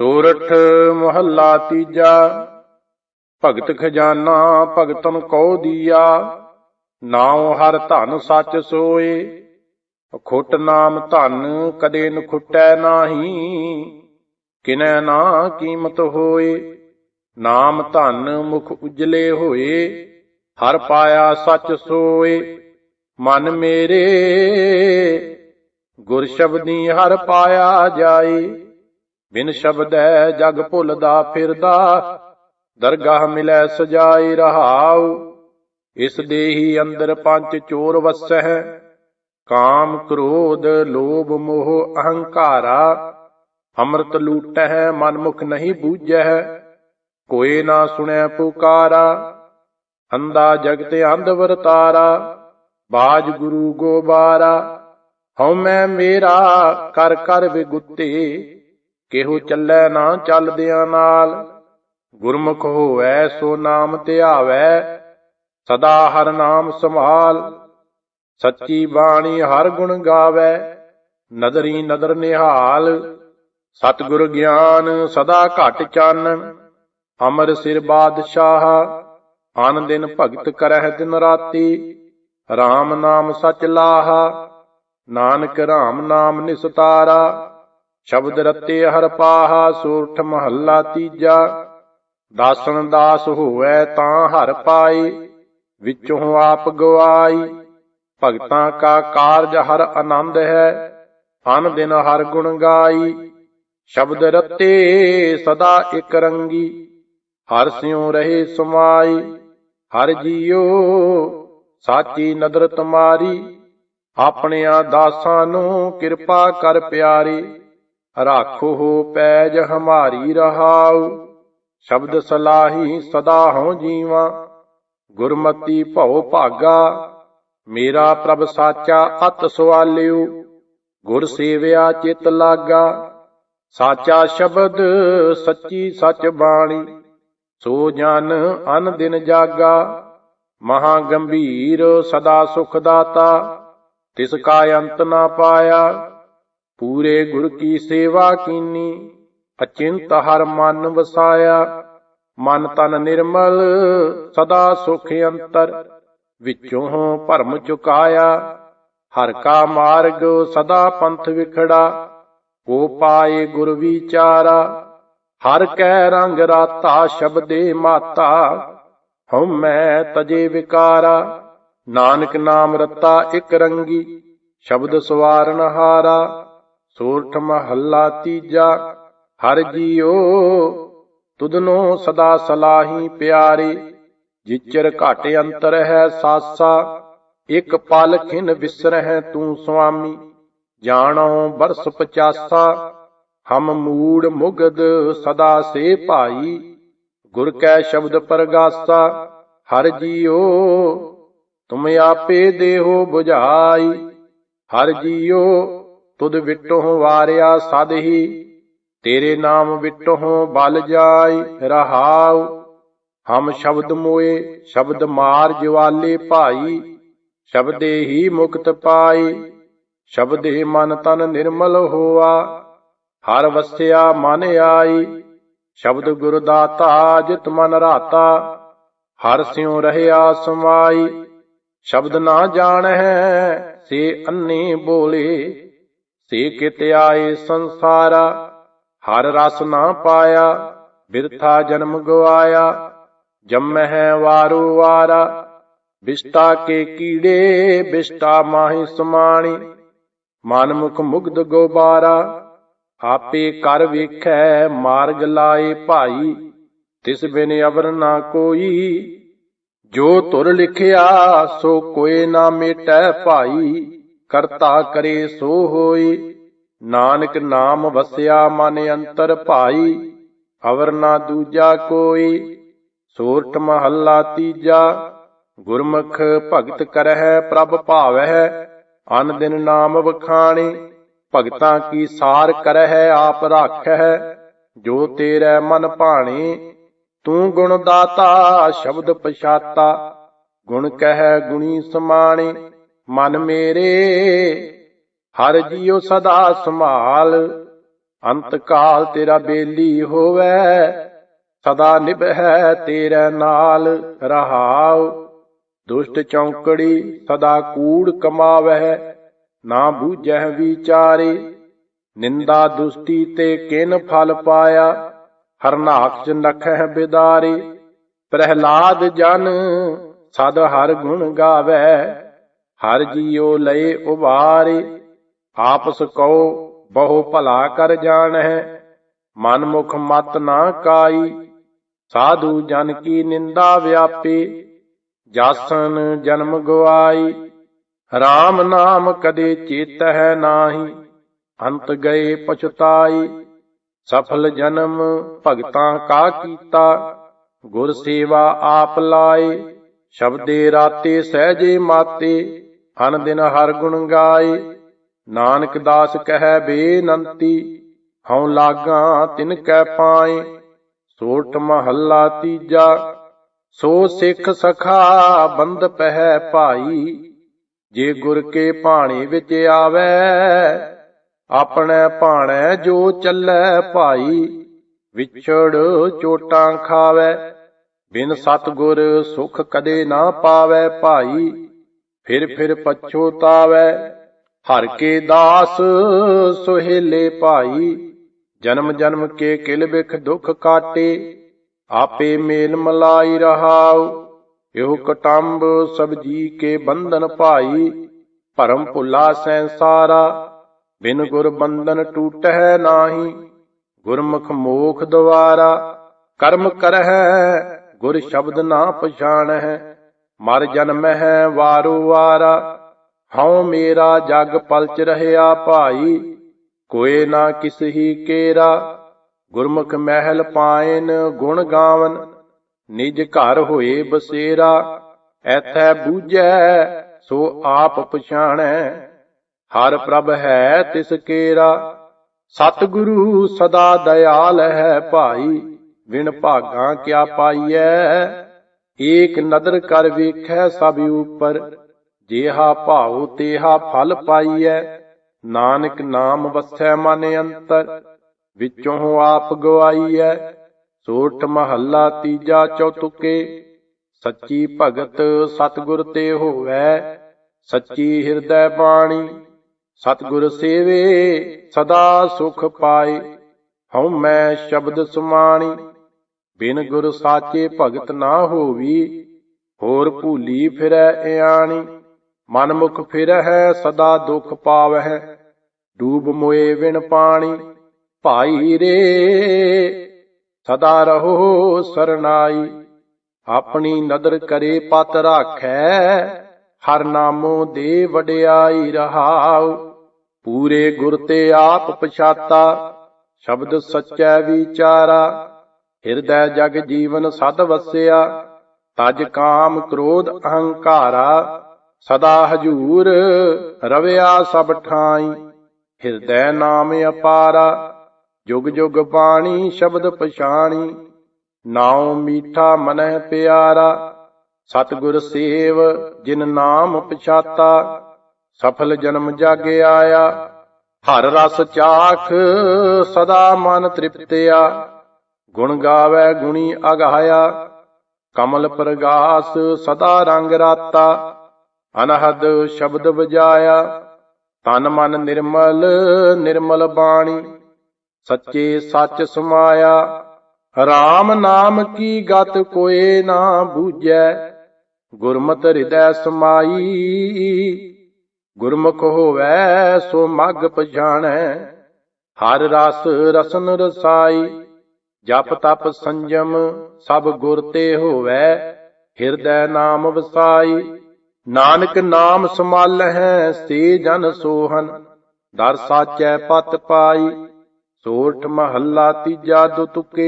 ਸੂਰਠ ਮੁਹੱਲਾ ਤੀਜਾ, ਭਗਤ ਖਜ਼ਾਨਾ ਭਗਤਨ ਕਉ ਦੀਆ, ਨਾਉ ਹਰ ਧਨ ਸੱਚ ਸੋਏ, ਖੁੱਟ ਨਾਮ ਧਨ ਕਦੇ ਨ ਖੁੱਟੈ ਨਾਹੀ, ਕਿਨੈ ਨਾ ਕੀਮਤ ਹੋਏ, ਨਾਮ ਧਨ ਮੁਖ ਉਜਲੇ ਹੋਏ, ਹਰ ਪਾਇਆ ਸੱਚ ਸੋਏ, ਮਨ ਮੇਰੇ, ਗੁਰ ਸ਼ਬਦੀ ਹਰ ਪਾਇਆ ਜਾਏ। ਬਿਨ ਸ਼ਬਦ ਹੈ ਜਗ ਭੁੱਲਦਾ ਫਿਰਦਾ, ਦਰਗਾਹ ਮਿਲੈ ਸਜਾਈ ਰਹਾਉ, ਇਸ ਦੇਹੀ ਅੰਦਰ ਪੰਜ ਚੋਰ ਵਸੈ ਕਾਮ ਕ੍ਰੋਧ ਲੋਭ ਮੋਹ ਅਹੰਕਾਰਾ, ਅੰਮ੍ਰਿਤ ਲੂਟੈ ਮਨ ਮੁਖ ਨਹੀਂ ਬੂਝੈ ਕੋਏ ਨਾ ਸੁਣੈ ਪੁਕਾਰਾ ਅੰਦਾ ਜਗਤ ਅੰਧ ਵਰਤਾਰਾ, ਬਾਜ ਗੁਰੂ ਗੋਬਾਰਾ, ਹਉ ਮੈਂ ਮੇਰਾ, ਕਰ ਕਰ ਵਿਗੁੱਤੇ ਕਿਹੋ ਚੱਲੈ ਨਾ ਚੱਲਦਿਆਂ ਨਾਲ? ਗੁਰਮੁਖ ਹੋਵੈ ਸੋ ਨਾਮ ਧਿਆਵੈ, ਸਦਾ ਹਰ ਨਾਮ ਸੰਭਾਲ। ਸੱਚੀ ਬਾਣੀ ਹਰ ਗੁਣ ਗਾਵੈ, ਨਦਰੀ ਨਦਰ ਨਿਹਾਲ। ਸਤਿਗੁਰ ਗਿਆਨ ਸਦਾ ਘਟ ਚਾਨਣ ਅਮਰ ਸਿਰ ਬਾਦਸ਼ਾਹ ਆਨ ਦਿਨ ਭਗਤ ਕਰਹਿ ਦਿਨ ਰਾਤੀ। RAM ਨਾਮ ਸਚ ਲਾਹਾ, ਨਾਨਕ RAM ਨਾਮ ਨਿਸਤਾਰਾ। ਸ਼ਬਦ ਰਤੇ ਹਰ ਪਾਹਾ ਸੂਰਠ ਮਹੱਲਾ ਤੀਜਾ। ਦਾਸਨ ਦਾਸ ਹੋਵੈ ਤਾਂ ਹਰ ਪਾਏ ਵਿੱਚੋਂ ਆਪ ਗਵਾਈ। ਭਗਤਾਂ ਕਾ ਕਾਰਜ ਹਰ ਆਨੰਦ ਹੈ, ਅਨ ਦਿਨ ਹਰ ਗੁਣ ਗਾਈ। ਸ਼ਬਦ ਰਤੇ ਸਦਾ ਇਕ ਰੰਗੀ, ਹਰ ਸਿਉ ਰਹੇ ਸਮਾਈ। ਹਰ ਜੀਓ ਸਾਚੀ ਨਦਰ ਤੁਮਾਰੀ ਆਪਣਿਆਂ ਦਾਸਾਂ ਨੂੰ ਕਿਰਪਾ ਕਰ ਪਿਆਰੀ। ਰਾਖੋ ਪੈਜ ਹਮਾਰੀ ਰਹਾਉ। ਸ਼ਬਦ ਸਲਾਹੀ ਸਦਾ ਹਉ ਜੀਵਾ। ਗੁਰਮਤੀ ਭਉ ਭਾਗਾ। ਮੇਰਾ ਪ੍ਰਭ ਸਾਚਾ ਅਤ ਸਵਾਲਿਓ ਗੁਰ ਸੇਵਿਆ ਚਿਤ ਲਾਗਾ। ਸਾਚਾ ਸ਼ਬਦ ਸੱਚੀ ਸਚ ਬਾਣੀ। ਸੋ ਜਨ ਅਨ ਦਿਨ ਜਾਗਾ। ਮਹਾ ਗੰਭੀਰ ਸਦਾ ਸੁਖ ਦਾਤਾ। ਤਿਸ ਕਾ ਅੰਤ ਨਾ ਪਾਇਆ। ਪੂਰੇ ਗੁਰ ਕੀ ਸੇਵਾ ਕੀਨੀ, ਅਚਿੰਤ ਹਰ ਮਨ ਵਸਾਇਆ। ਮਨ ਤਨ ਨਿਰਮਲ, ਸਦਾ ਸੁਖ ਅੰਤਰ, ਵਿੱਚੋਂ ਭਰਮ ਚੁਕਾਇਆ। ਹਰ ਕਾ ਮਾਰਗ ਸਦਾ ਪੰਥ ਵਿਖੜਾ, ਕੋ ਪਾਏ ਗੁਰ ਵਿਚਾਰਾ। ਹਰ ਕੈ ਰੰਗ ਰਾਤਾ ਸ਼ਬਦੇ ਮਾਤਾ, ਹਉ ਮੈਂ ਤਜੇ ਵਿਕਾਰਾ। ਨਾਨਕ ਨਾਮ ਰਤਾ ਇਕ ਰੰਗੀ, ਸ਼ਬਦ ਸਵਾਰਨ ਹਾਰਾ। ਸੂਰਠ ਮਹੱਲਾ ਤੀਜਾ, ਹਰ ਜੀਓ ਤੁਧਨੋ ਸਦਾ ਸਲਾਹੀ ਪਿਆਰੇ, ਜਿਚਰ ਘਟ ਅੰਤਰ ਹੈ ਸਾਸਾ, ਇਕ ਪਲ ਖਿਨ ਵਿਸਰਹਿ ਤੂੰ ਸੁਆਮੀ, ਜਾਣੋ ਬਰਸ 50 ਹਮ ਮੂੜ ਮੁਗਦ ਸਦਾ ਸੇ ਭਾਈ, ਗੁਰ ਕੈ ਸ਼ਬਦ ਪਰਗਾਸਾ, ਹਰ ਜੀਓ ਤੁਮ ਆਪੇ ਦੇਹੋ 부ਝਾਈ ਹਰ ਜੀਓ ਤੁਧ ਵਿਟੋਂ ਵਾਰਿਆ ਸਦ ਹੀ ਤੇਰੇ ਨਾਮ ਵਿਟੋਂ ਬਲ ਜਾਈ ਰਹਾਉ। ਹਮ ਸ਼ਬਦ ਮੋਏ, ਸ਼ਬਦ ਮਾਰ ਜਵਾਲੇ ਭਾਈ, ਸ਼ਬਦੇ ਹੀ ਮੁਕਤ ਪਾਈ। ਸ਼ਬਦੇ ਮਨ ਤਨ ਨਿਰਮਲ ਹੋਆ, ਹਰ ਵਸਿਆ ਮਨ ਆਈ। ਸ਼ਬਦ ਗੁਰ ਦਾਤਾ ਜਿਤ ਮਨ ਰਾਤਾ, ਹਰ ਸਿਉ ਰਹਿਆ ਸਮਾਈ। ਸ਼ਬਦ ਨਾ ਜਾਣੈ ਸੇ ਅੰਨੇ ਬੋਲੇ। ਸੇ ਕਿਤ ਆਏ ਸੰਸਾਰਾ, ਹਰ ਰਸ ਨਾ ਪਾਇਆ, ਬਿਰਥਾ ਜਨਮ ਗਵਾਇਆ, ਜੰਮਹਿ ਵਾਰੂ ਵਾਰਾ, ਬਿਸ਼ਟਾ ਕੇ ਕੀੜੇ, ਬਿਸ਼ਟਾ ਮਾਹੀ ਸਮਾਣੀ ਮਨ ਮੁਖ ਮੁਗਧ ਗੋਬਾਰਾ, ਆਪੇ ਕਰ ਵੇਖੈ, ਮਾਰਗ ਲਾਏ ਭਾਈ, ਤਿਸ ਬਿਨ ਅਵਰ ਨਾ ਕੋਈ, ਜੋ ਤੁਰ ਲਿਖਿਆ, ਸੋ ਕੋਏ ਨਾ ਮੇਟੈ ਭਾਈ। ਕਰਤਾ ਕਰੇ ਸੋ ਹੋਈ। ਨਾਨਕ ਨਾਮ ਵਸਿਆ ਮਨ ਅੰਤਰ ਭਾਈ, ਅਵਰ ਨਾ ਦੂਜਾ ਕੋਈ। ਸੋਰਠ ਮਹੱਲਾ ਤੀਜਾ, ਗੁਰਮੁਖ ਭਗਤ ਕਰਹਿ ਪ੍ਰਭ ਭਾਵਹਿ, ਅਨ ਦਿਨ ਨਾਮ ਵਖਾਣੇ, ਭਗਤਾਂ ਕੀ ਸਾਰ ਕਰਹਿ ਆਪ ਰਾਖਹਿ। ਜੋ ਤੇਰੇ ਮਨ ਭਾਣੇ, ਤੂੰ ਗੁਣ ਦਾਤਾ, ਸ਼ਬਦ ਪਛਾਤਾ, ਗੁਣ ਕਹਿ ਗੁਣੀ ਸਮਾਣੇ। ਮਨ ਮੇਰੇ, ਹਰ ਜੀਉ ਸਦਾ ਸੰਭਾਲ। ਅੰਤ ਕਾਲ ਤੇਰਾ ਬੇਲੀ ਹੋਵੇ, ਸਦਾ ਨਿਭੈ ਤੇਰੇ ਨਾਲ ਰਹਾਉ। ਦੁਸ਼ਟ ਚੌਂਕੜੀ ਸਦਾ ਕੂੜ ਕਮਾਵੈ, ਨਾ ਬੂਝੈ ਵਿਚਾਰੇ। ਨਿੰਦਾ ਦੁਸਤੀ ਤੇ ਕਿਨ ਫਲ ਪਾਇਆ, ਹਰਨਾਕਸ਼ ਨਖਹਿ ਬਿਦਾਰੇ। ਪ੍ਰਹਿਲਾਦ ਜਨ ਸਦ ਹਰ ਗੁਣ ਗਾਵੇ। ਹਰ ਜੀਉ ਲਏ ਉਬਾਰੇ ਆਪਸ ਕਉ ਬਹੁ ਭਲਾ ਕਰ ਜਾਣੈ ਮਨ ਮੁਖ ਮਤ ਨਾ ਕਾਈ ਸਾਧੂ ਜਨ ਕੀ ਨਿੰਦਾ ਵਿਆਪੇ। ਜਾਸਨ ਜਨਮ ਗਵਾਈ RAM ਨਾਮ ਕਦੇ ਚੇਤਹਿ ਨਾਹੀ। ਅੰਤ ਗਏ ਪਛਤਾਈ ਸਫਲ ਜਨਮ ਭਗਤਾਂ ਕਾ ਕੀਤਾ। ਗੁਰ ਸੇਵਾ ਆਪ ਲਾਏ ਸ਼ਬਦੇ ਰਾਤੇ ਸਹਜੇ ਮਾਤੇ। ਅਨ ਦਿਨ ਹਰ ਗੁਣ ਗਾਏ। ਨਾਨਕ ਦਾਸ ਕਹੈ ਬੇਨੰਤੀ, ਹਉ ਲਾਗਾ ਤਿਨ ਕੈ ਪਾਏ। ਸੋਠ ਮਹੱਲਾ ਤੀਜਾ, ਸੋ ਸਿੱਖ ਸਖਾ ਬੰਦ ਪਹਿ ਭਾਈ। ਜੇ ਗੁਰ ਕੇ ਭਾਣੇ ਵਿੱਚ ਆਵੇ, ਆਪਣੇ ਭਾਣੇ ਜੋ ਚੱਲੈ ਭਾਈ। ਵਿਛੜ ਚੋਟਾਂ ਖਾਵੇ, ਬਿਨ ਸਤਗੁਰ ਸੁਖ ਕਦੇ ਨਾ ਪਾਵੇ ਭਾਈ। ਫਿਰ ਫਿਰ ਪਛੋਤਾਵੇ ਹਰ ਕੇ ਦਾਸ ਸੁਹੇਲੇ ਭਾਈ, ਜਨਮ ਜਨਮ ਕੇ ਕਿਲ ਵਿਖ ਦੁਖ ਕਾਟੇ। ਆਪੇ ਮੇਲ ਮਲਾਈ ਰਹਾਉ, ਇਹੋ ਕਟੰਬ ਸਭ ਜੀ ਕੇ ਬੰਧਨ ਭਾਈ। ਭਰਮ ਭੁਲਾ ਸੰਸਾਰਾ, ਬਿਨ ਗੁਰ ਬੰਧਨ ਟੂਟਹਿ ਨਾਹੀ। ਗੁਰਮੁਖ ਮੋਖ ਦਵਾਰਾ ਕਰਮ ਕਰਹਿ, ਗੁਰ ਸ਼ਬਦ ਨਾ ਪਛਾਣਹਿ। ਮਰ ਜਨਮ ਹੈ ਵਾਰੋ ਵਾਰਾ, ਹਉ ਮੇਰਾ ਜਗ ਪਲਚ ਰਹਿਆ ਭਾਈ, ਕੋਏ ਨਾ ਕਿਸ ਹੀ ਕੇਰਾ, ਗੁਰਮੁਖ ਮਹਿਲ ਪਾਇਨ ਗੁਣ ਗਾਵਨ, ਨਿਜ ਘਰ ਹੋਏ ਬਸੇਰਾ, ਐਥੈ ਬੂਝੈ ਸੋ ਆਪ ਪਛਾਣੈ, ਹਰ ਪ੍ਰਭ ਹੈ ਤਿਸ ਕੇਰਾ, ਸਤਿਗੁਰੂ ਸਦਾ ਦਇਆਲ ਹੈ ਭਾਈ ਵਿਣ ਭਾਗਾ ਕਿਆ ਪਾਈਐ ਏਕ ਨਦਰ ਕਰ ਵੇਖੈ ਸਭ ਉਪਰ, ਜੇਹਾ ਭਾਉ ਤੇਹਾ ਫਲ ਪਾਈਐ। ਨਾਨਕ ਨਾਮ ਵਸੈ ਮਨ ਅੰਤਰ, ਵਿੱਚੋਂ ਆਪ ਗਵਾਈਐ। ਸੋਠ ਮਹੱਲਾ ਤੀਜਾ ਚੌਤੁਕੇ ਸੱਚੀ ਭਗਤ ਸਤਿਗੁਰ ਤੇ ਹੋਵੈ। ਸੱਚੀ ਹਿਰਦੈ ਬਾਣੀ, ਸਤਿਗੁਰ ਸੇਵੇ, ਸਦਾ ਸੁਖ ਪਾਏ। ਹਉ ਮੈਂ ਸ਼ਬਦ ਸੁਮਾਣੀ ਬਿਨ ਗੁਰ ਸਾਚੇ ਭਗਤ ਨਾ ਹੋਵੀ, ਹੋਰ ਭੂਲੀ ਫਿਰੈ ਇਆਣੀ ਮਨ ਮੁਖ ਫਿਰਹਿ, ਸਦਾ ਦੁਖ ਪਾਵਹਿ, ਡੂਬ ਮੋਏ ਵਿਣ ਪਾਣੀ, ਭਾਈ ਰੇ, ਸਦਾ ਰਹੋ ਸਰਨਾਈ, ਆਪਣੀ ਨਦਰ ਕਰੇ ਪਤ ਰਾਖੈ, ਹਰ ਨਾਮੋ ਦੇ ਵਡਿਆਈ ਰਹਾਉ, ਪੂਰੇ ਗੁਰ ਤੇ ਆਪ ਪਛਾਤਾ, ਸ਼ਬਦ ਸੱਚੈ ਵਿਚਾਰਾ ਹਿਰਦੈ ਜਗ ਜੀਵਨ ਸਦ ਵਸਿਆ, ਤਜ ਕਾਮ ਕ੍ਰੋਧ ਅਹੰਕਾਰਾ, ਸਦਾ ਹਜੂਰ ਰਵਿਆ ਸਭ ਠਾਈ। ਹਿਰਦੈ ਨਾਮ ਅਪਾਰਾ, ਜੁਗ ਜੁਗ ਬਾਣੀ ਸ਼ਬਦ ਪਛਾਣੀ, ਨਾਉ ਮੀਠਾ ਮਨਹਿ ਪਿਆਰਾ। ਸਤਿਗੁਰ ਸੇਵ ਜਿਨ ਨਾਮ ਪਛਾਤਾ, ਸਫਲ ਜਨਮ ਜਗ ਆਇਆ। ਹਰ ਰਸ ਚਾਖ ਸਦਾ ਮਨ ਤ੍ਰਿਪਤਿਆ। ਗੁਣ ਗਾਵੇ ਗੁਣੀ ਅਗਾਇਆ ਕਮਲ ਪ੍ਰਗਾਸ ਸਦਾ ਰੰਗ ਰਾਤਾ। ਅਨਹਦ ਸ਼ਬਦ ਵਜਾਇਆ, ਤਨ ਮਨ ਨਿਰਮਲ ਨਿਰਮਲ ਬਾਣੀ। ਸੱਚੇ ਸੱਚ ਸਮਾਇਆ RAM ਨਾਮ ਕੀ ਗਤ ਕੋਏ ਨਾ ਬੂਝੈ। ਗੁਰਮਤਿ ਹਿਰਦੈ ਸਮਾਈ, ਗੁਰਮੁਖ ਹੋਵੈ ਸੋ ਮਗ ਪਛਾਣੈ। ਹਰ ਰਸ ਰਸਨ ਰਸਾਈ ਜਪ ਤਪ ਸੰਜਮ, ਸਭ ਗੁਰ ਤੇ ਹੋਵੈ, ਹਿਰਦੈ ਨਾਮ ਵਸਾਈ। ਨਾਨਕ ਨਾਮ ਸਮਾਲਹਿ ਸੇ ਜਨ ਸੋਹਨ, ਦਰ ਸਾਚੈ ਪਤ ਪਾਈ। ਸੋਠ ਮਹੱਲਾ ਤੀਜਾ ਦੁ ਤੁਕੇ